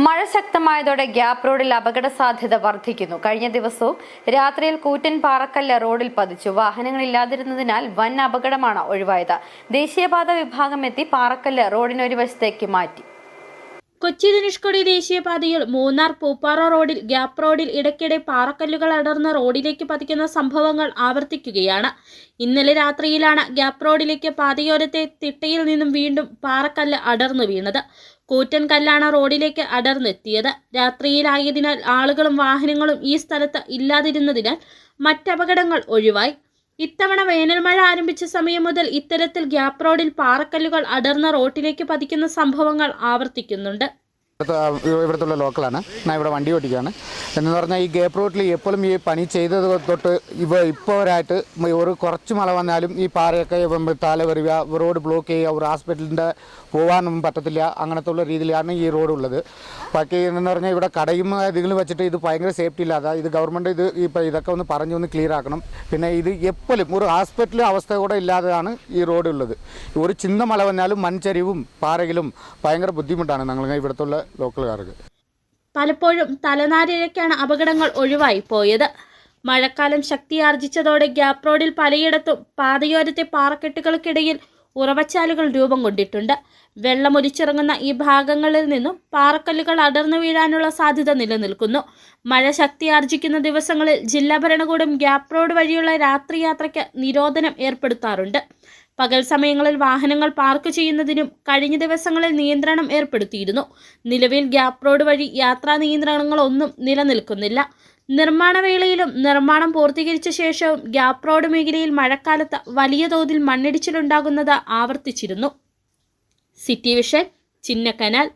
മഴ ശക്തമായതോടെ ഗ്യാപ് റോഡിൽ അപകട സാധ്യത വർദ്ധിക്കുന്നു. കഴിഞ്ഞ ദിവസവും രാത്രിയിൽ കൂറ്റൻ പാറക്കല്ല റോഡിൽ പതിച്ചു. വാഹനങ്ങൾ ഇല്ലാതിരുന്നതിനാൽ വൻ അപകടമാണ് ഒഴിവായത്. ദേശീയപാത വിഭാഗം എത്തി പാറക്കല്ല് റോഡിനൊരു വശത്തേക്ക് മാറ്റി. കൊച്ചി ധനുഷ്കോടി ദേശീയപാതയിൽ മൂന്നാർ പൂപ്പാറ റോഡിൽ ഗ്യാപ് റോഡിൽ ഇടയ്ക്കിടെ പാറക്കല്ലുകൾ അടർന്ന് റോഡിലേക്ക് പതിക്കുന്ന സംഭവങ്ങൾ ആവർത്തിക്കുകയാണ്. ഇന്നലെ രാത്രിയിലാണ് ഗ്യാപ് റോഡിലേക്ക് പാതയോരത്തെ തിട്ടയിൽ നിന്നും വീണ്ടും പാറക്കല്ല് അടർന്നു വീണത്. കൂറ്റൻ കല്ലാണ് റോഡിലേക്ക് അടർന്നെത്തിയത്. രാത്രിയിലായതിനാൽ ആളുകളും വാഹനങ്ങളും ഈ സ്ഥലത്ത് ഇല്ലാതിരുന്നതിനാൽ മറ്റപകടങ്ങൾ ഒഴിവായി. ഇത്തവണ വേനൽ മഴ ആരംഭിച്ച സമയം മുതൽ ഇത്തരത്തിൽ ഗ്യാപ് റോഡിൽ പാറക്കല്ലുകൾ അടർന്ന റോഡിലേക്ക് പതിക്കുന്ന സംഭവങ്ങൾ ആവർത്തിക്കുന്നുണ്ട്. ഇവിടുത്തെ ഇവിടുത്തുള്ള ലോക്കലാണ്. ഞാൻ ഇവിടെ വണ്ടി ഓടിക്കുകയാണ്. എന്ന് പറഞ്ഞാൽ ഈ ഗേപ്പ് റോട്ടിൽ എപ്പോഴും ഈ പണി ചെയ്തത് തൊട്ട് ഇവ ഇപ്പോൾ വരായിട്ട് ഒരു കുറച്ച് മല വന്നാലും ഈ പാറയൊക്കെ താല വരിക റോഡ് ബ്ലോക്ക് ചെയ്യുക ഒരു ഹോസ്പിറ്റലിന്റെ പോകാനൊന്നും പറ്റത്തില്ല അങ്ങനത്തെ ഉള്ള രീതിയിലാണ് ഈ റോഡ് ഉള്ളത്. ബാക്കി എന്ന് പറഞ്ഞാൽ ഇവിടെ കടയും ഇതിലും വെച്ചിട്ട് ഇത് ഭയങ്കര സേഫ്റ്റി ഇല്ലാതെ. ഇത് ഗവൺമെന്റ് ഇത് ഇപ്പോൾ ഇതൊക്കെ ഒന്ന് പറഞ്ഞ് ഒന്ന് ക്ലിയർ ആക്കണം. പിന്നെ ഇത് എപ്പോഴും ഒരു ഹോസ്പിറ്റൽ അവസ്ഥ കൂടെ ഇല്ലാതെയാണ് ഈ റോഡ് ഉള്ളത്. ഒരു ചിന്ത മല വന്നാലും മൺചരിവും പാറയിലും ഭയങ്കര ബുദ്ധിമുട്ടാണ് ഞങ്ങൾ ഇവിടുത്തുള്ള ലോക്കൽകാർക്ക്. പലപ്പോഴും തലനാരിഴയ്ക്കാണ് അപകടങ്ങൾ ഒഴിവായി പോയത്. മഴക്കാലം ശക്തിയാർജിച്ചതോടെ ഗ്യാപ് റോഡിൽ പലയിടത്തും പാതയോരത്തെ പാറക്കെട്ടുകൾക്കിടയിൽ ഉറവച്ചാലുകൾ രൂപം കൊണ്ടിട്ടുണ്ട്. വെള്ളമൊലിച്ചിറങ്ങുന്ന ഈ ഭാഗങ്ങളിൽ നിന്നും പാറക്കല്ലുകൾ അടർന്നു വീഴാനുള്ള സാധ്യത നിലനിൽക്കുന്നു. മഴ ശക്തിയാർജിക്കുന്ന ദിവസങ്ങളിൽ ജില്ലാ ഭരണകൂടം ഗ്യാപ് റോഡ് വഴിയുള്ള രാത്രിയാത്രയ്ക്ക് നിരോധനം ഏർപ്പെടുത്താറുണ്ട്. പകൽ സമയങ്ങളിൽ വാഹനങ്ങൾ പാർക്ക് ചെയ്യുന്നതിനും കഴിഞ്ഞ ദിവസങ്ങളിൽ നിയന്ത്രണം ഏർപ്പെടുത്തിയിരുന്നു. നിലവിൽ ഗ്യാപ് റോഡ് വഴി യാത്രാ നിയന്ത്രണങ്ങളൊന്നും നിലനിൽക്കുന്നില്ല. നിർമ്മാണ വേളയിലും നിർമ്മാണം പൂർത്തീകരിച്ച ശേഷവും ഗ്യാപ് റോഡ് മേഖലയിൽ മഴക്കാലത്ത് വലിയ തോതിൽ മണ്ണിടിച്ചിലുണ്ടാകുന്നത് ആവർത്തിച്ചിരുന്നു. City vision Chinnakanal.